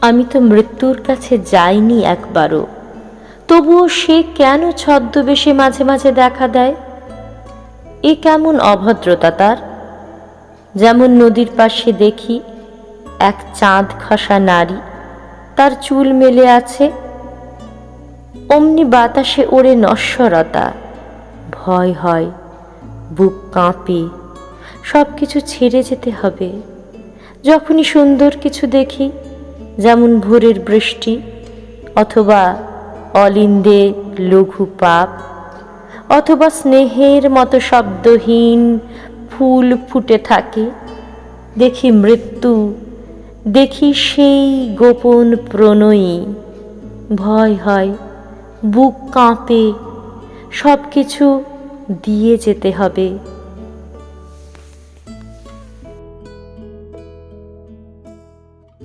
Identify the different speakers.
Speaker 1: আমি তো মৃত্যুর কাছে যাইনি একবারও। তবুও সে কেন ছদ্মবেশে মাঝে মাঝে দেখা দেয়? এ কেমন অভদ্রতা তার? যেমন নদীর পাশে দেখি এক চাঁদ খসা নারী, তার চুল মেলে আছে। অমনি বাতাসে ওড়ে নশ্বরতা। ভয় হয়, বুক কাঁপে সব কিছু ছেড়ে যেতে হবে। যখনই সুন্দর কিছু দেখি যেমন ভোরের বৃষ্টি অথবা অলিন্দে লঘু পাপ, অথবা স্নেহের মতো শব্দহীন ফুল ফুটে থাকে, দেখি মৃত্যু, দেখি সেই গোপন প্রণয়ী, ভয় হয়, বুক কাঁপে সব কিছু দিয়ে যেতে হবে।